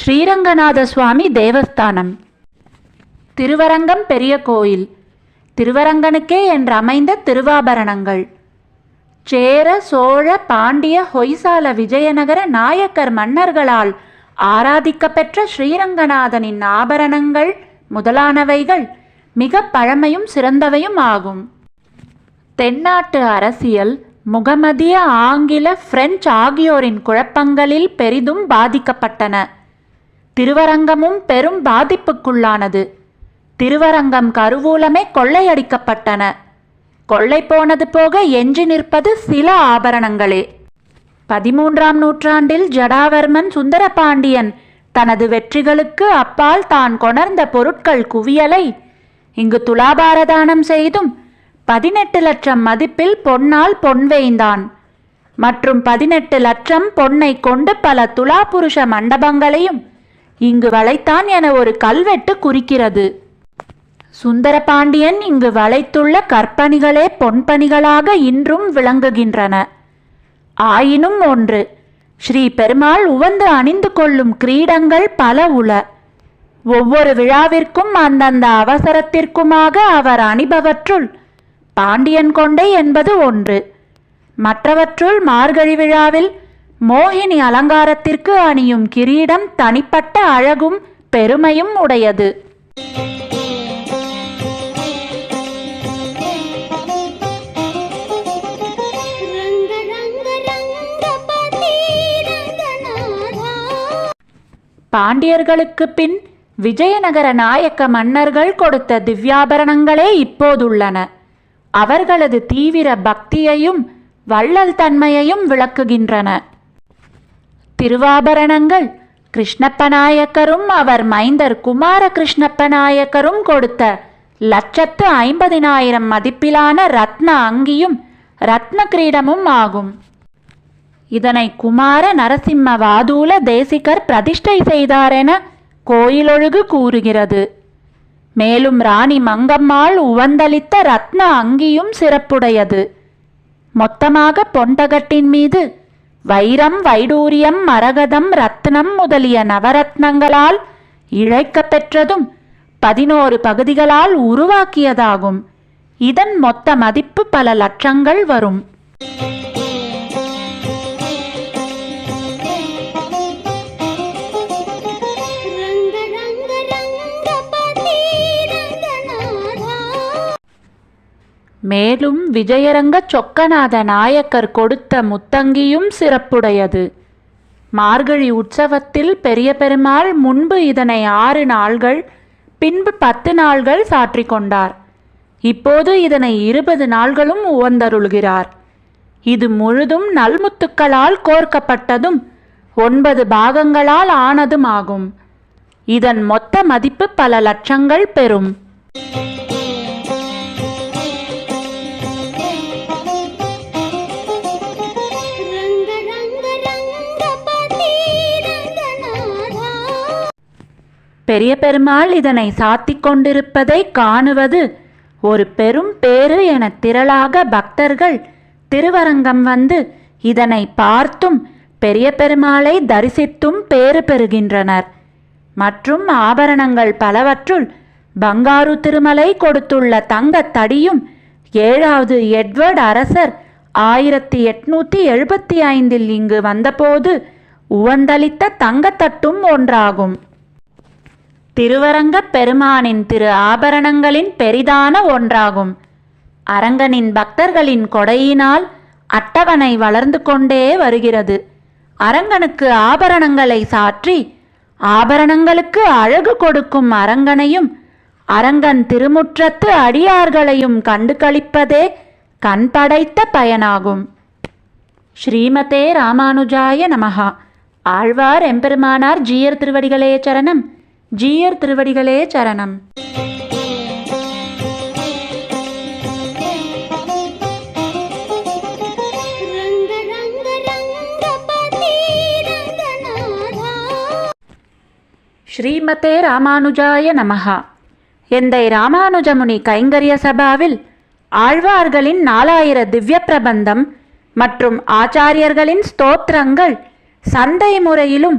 ஸ்ரீரங்கநாத சுவாமி தேவஸ்தானம். திருவரங்கம் பெரிய கோயில். திருவரங்கனுக்கே என்று அமைந்த திருவாபரணங்கள். சேர சோழ பாண்டிய ஹொய்சால விஜயநகர நாயக்கர் மன்னர்களால் ஆராதிக்கப்பெற்ற ஸ்ரீரங்கநாதனின் ஆபரணங்கள் முதலானவைகள் மிக பழமையும் சிறந்தவையும் ஆகும். தென்னாட்டு அரசியல் முகமதிய ஆங்கில பிரெஞ்சு ஆகியோரின் குழப்பங்களில் பெரிதும் பாதிக்கப்பட்டன. திருவரங்கமும் பெரும் பாதிப்புக்குள்ளானது. திருவரங்கம் கருவூலமே கொள்ளையடிக்கப்பட்டன. கொள்ளை போனது போக எஞ்சி நிற்பது சில ஆபரணங்களே. பதிமூன்றாம் நூற்றாண்டில் ஜடாவர்மன் சுந்தரபாண்டியன் தனது வெற்றிகளுக்கு அப்பால் தான் கொணர்ந்த பொருட்கள் குவியலை இங்கு துலாபாரதானம் செய்தும் பதினெட்டு லட்சம் மதிப்பில் பொன்னால் பொன் வேய்ந்தான். மற்றும் பதினெட்டு லட்சம் பொன்னை கொண்டு பல துலாபுருஷ மண்டபங்களையும் இங்கு வளைத்தான் என ஒரு கல்வெட்டு குறிக்கிறது. சுந்தரபாண்டியன் இங்கு வளைத்துள்ள கற்பணிகளே பொன்பணிகளாக இன்றும் விளங்குகின்றன. ஆயினும் ஒன்று ஸ்ரீ பெருமாள் உவந்து அணிந்து கொள்ளும் கிரீடங்கள் பல உள. ஒவ்வொரு விழாவிற்கும் அந்தந்த அவசரத்திற்குமாக அவர் அணிபவற்றுள் பாண்டியன் கொண்டை என்பது ஒன்று. மற்றவற்றுள் மார்கழி விழாவில் மோகினி அலங்காரத்திற்கு அணியும் கிரீடம் தனிப்பட்ட அழகும் பெருமையும் உடையது. பாண்டியர்களுக்கு பின் விஜயநகர நாயக்க மன்னர்கள் கொடுத்த திவ்யாபரணங்களே இப்போதுள்ளன. அவர்களது தீவிர பக்தியையும் வள்ளல் தன்மையையும் விளக்குகின்றன. திருவாபரணங்கள். கிருஷ்ணப்ப நாயக்கரும் அவர் மைந்தர் குமார கிருஷ்ணப்ப நாயக்கரும் கொடுத்த லட்சத்து ஐம்பதினாயிரம் மதிப்பிலான ரத்ன அங்கியும் ரத்ன கிரீடமும் ஆகும். இதனை குமார நரசிம்ம வாதூல தேசிகர் பிரதிஷ்டை செய்தாரென கோயிலொழுகு கூறுகிறது. மேலும் ராணி மங்கம்மாள் உவந்தளித்த ரத்ன அங்கியும் சிறப்புடையது. மொத்தமாக பொண்டகட்டின் மீது வைரம் வைடூரியம் மரகதம் ரத்னம் முதலிய நவரத்னங்களால் இழைக்கப் பெற்றதும் பதினோரு பகுதிகளால் உருவாக்கியதாகும். இதன் மொத்த மதிப்பு பல லட்சங்கள் வரும். மேலும் விஜயரங்க சொக்கநாத நாயக்கர் கொடுத்த முத்தங்கியும் சிறப்புடையது. மார்கழி உற்சவத்தில் பெரிய பெருமாள் முன்பு இதனை ஆறு நாள்கள் பின்பு பத்து நாள்கள் சாற்றி கொண்டார். இப்போது இதனை இருபது நாள்களும் உவந்தருள்கிறார். இது முழுதும் நல்முத்துக்களால் கோர்க்கப்பட்டதும் ஒன்பது பாகங்களால் ஆனதுமாகும். இதன் மொத்த மதிப்பு பல லட்சங்கள் பெறும். பெரிய பெருமாள் இதனை சாத்திக் கொண்டிருப்பதை காணுவது ஒரு பெரும் பேறு என திரளாக பக்தர்கள் திருவரங்கம் வந்து இதனை பார்த்தும் பெரிய பெருமாளை தரிசித்தும் பேறு பெறுகின்றனர். மற்றும் ஆபரணங்கள் பலவற்றுள் பங்காரு திருமலை கொடுத்துள்ள தங்கத் தடியும் ஏழாவது எட்வர்ட் அரசர் ஆயிரத்தி எட்நூத்தி எழுபத்தி ஐந்தில் இங்கு வந்தபோது உவந்தளித்த தங்கத்தட்டும் ஒன்றாகும். திருவரங்கப் பெருமானின் திரு ஆபரணங்களின் பெரிதான ஒன்றாகும். அரங்கனின் பக்தர்களின் கொடையினால் அட்டவணை வளர்ந்து கொண்டே வருகிறது. அரங்கனுக்கு ஆபரணங்களை சாற்றி ஆபரணங்களுக்கு அழகு கொடுக்கும் அரங்கனையும் அரங்கன் திருமுற்றத்து அடியார்களையும் கண்டு களிப்பதே கண் படைத்த பயனாகும். ஸ்ரீமதே ராமானுஜாய நமஹா. ஆழ்வார் எம்பெருமானார் ஜீயர் திருவடிகளே சரணம். ஜீயர் திருவடிகளே சரணம். ஸ்ரீமதே ராமானுஜாய நமஹா. எந்தை ராமானுஜமுனி கைங்கரிய சபாவில் ஆழ்வார்களின் நாலாயிர திவ்ய பிரபந்தம் மற்றும் ஆச்சாரியர்களின் ஸ்தோத்திரங்கள் சந்தை முறையிலும்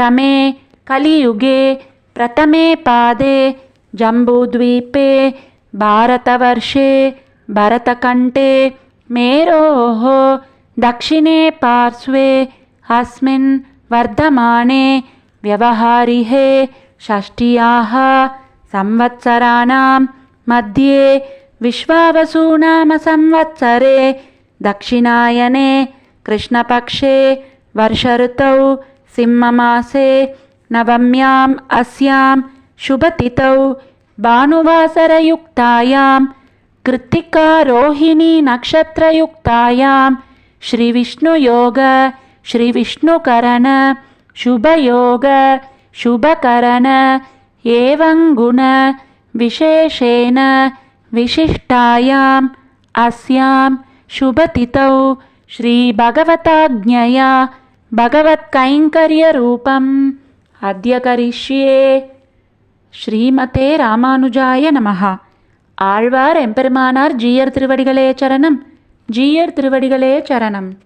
तमे कलियुगे प्रथमे पादे जम्बूद्वीपे भारतवर्षे भरतकण्ठे मेरोः दक्षिणे पार्श्वे अस्मिन् वर्धमाने व्यवहारिहे षष्ट्याः संवत्सराणां मध्ये विश्वावसूनामसंवत्सरे दक्षिणायने कृष्णपक्षे वर्षऋतौ सिंहमासे नवम्याम् अस्यां शुभतिथौ भानुवासरयुक्तायां कृत्तिकारोहिणी नक्षत्रयुक्तायां श्रीविष्णुयोग श्रीविष्णुकरण शुभयोग शुभकरण एवं गुण विशेषेण विशिष्टायाम् अस्यां शुभतिथौ श्रीभगवताज्ञया भगवत्कैङ्कर्यरूपम् अद्य करिष्ये ஸ்ரீமதே ராமானுஜாய நமஹா ஆழ்வார் எம்பெருமானார் ஜீயர் திருவடிகளே சரணம் ஜீயர் திருவடிகளே சரணம்